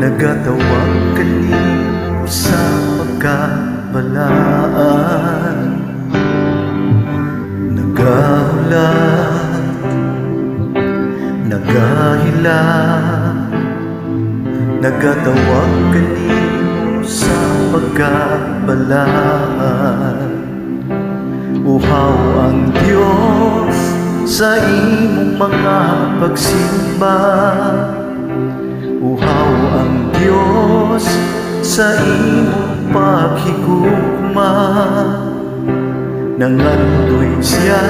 Nagatawag kanino sa pagkabalaan. Nagahula. Nagahila. Nagatawag kanino sa pagkabalaan. Uhaw ang Diyos sa imong mga pagsimba ang Diyos sa imong paghigugma. Nangandoy siya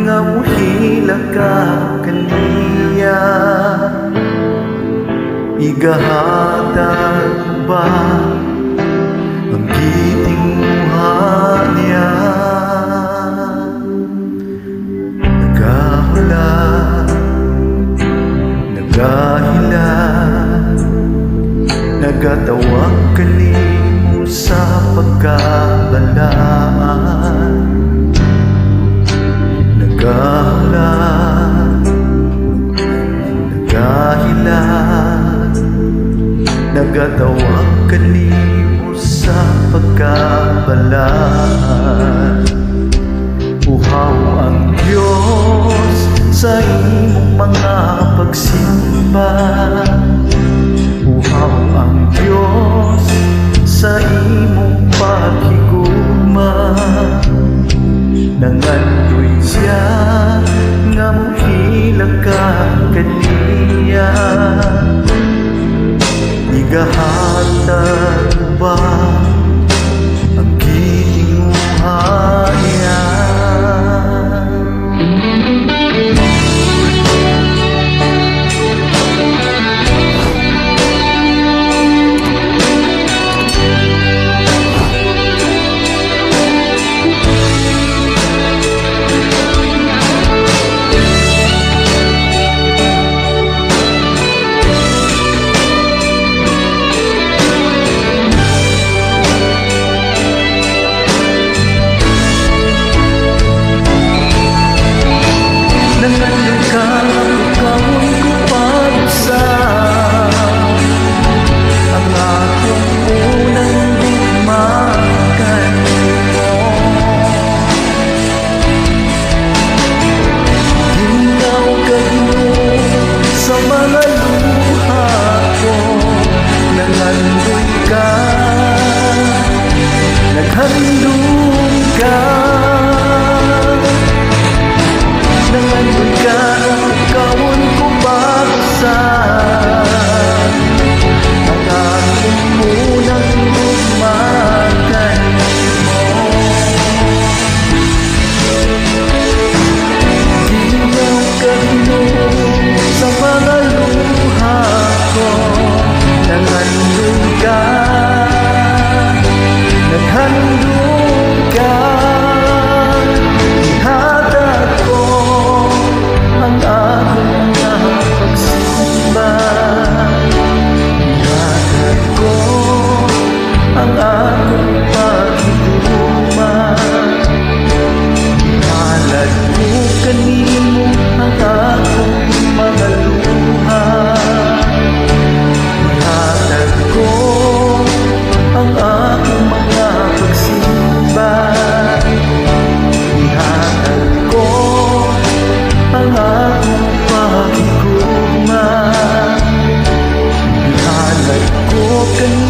nga muhila ka kaniya. Igahatag ba ang gitinguha niya Nagahula Nagatawag kanimo sa pagkabalaan. Nagahula Nagahila Nagatawag kanimo sa pagkabalaan. Uhaw ang Diyos sa imong mga pagsimba Nangandoy siya nga muhila ka kaniya Igahatag ba 我跟